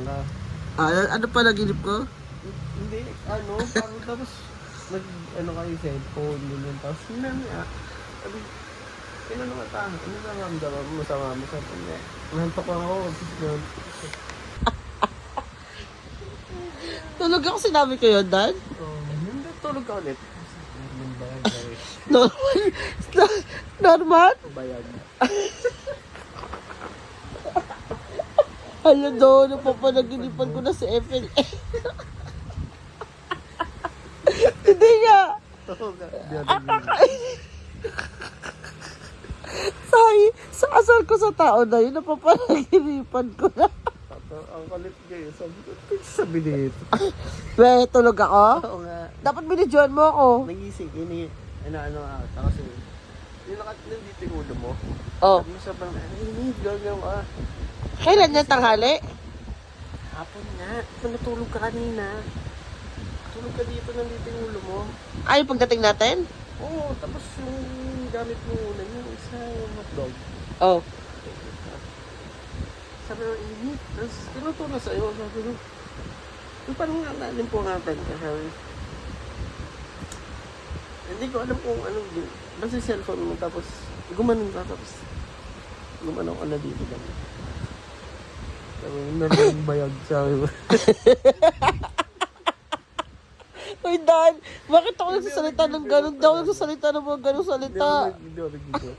ka. Ah, ano pa naginip ko? Hindi, ano, parang tapos, nag, ano kayo, cellphone, ganyan, tapos, sinami, ah, sabi, tinanong ka ta, ano na ramdaman mo sa mama, sabi niya, nantok lang ako, Tulog ako sinabi ko yun, Dan? oh, hindi, tulog ka ulit. Normal? Normal? bayag. Hala doon, napapanaginipan ko na si FLA. Hindi nga. Say, sa asal ko sa tao na yun, napapanaginipan ko na. Ang kalit kayo, sabi ko, "Ano sabi tulog ako? Oo nga, Dapat binidyoan mo ako. nagising, ini, ano, ano, ata kasi, yung nakat, nandito yung ulo mo. Oh, Sabi mo sa bang, ay, hindi, gagaw ka. Kailan yan tanghali? Hapon. Kung natulog ka kanina. Tulog ka dito, nandito yung ulo mo. Ay, pagdating natin? Oo, tapos yung gamit mo una, yung isa yung hotdog. Oh. Sabi ko, init. Tapos tinutulog sa'yo. Sabi ko, yung parang nga nalim po nga ka. Sabi, hindi ko alam kung anong din. Basta cellphone mo, tapos gumanon ka, tapos gumanon ka na dito lang. Yung bayag, ko. Uy, Dan, bakit ako nagsasalita ng ganun? Daw nagsasalita ng mga ako salita. hindi ako nag-video.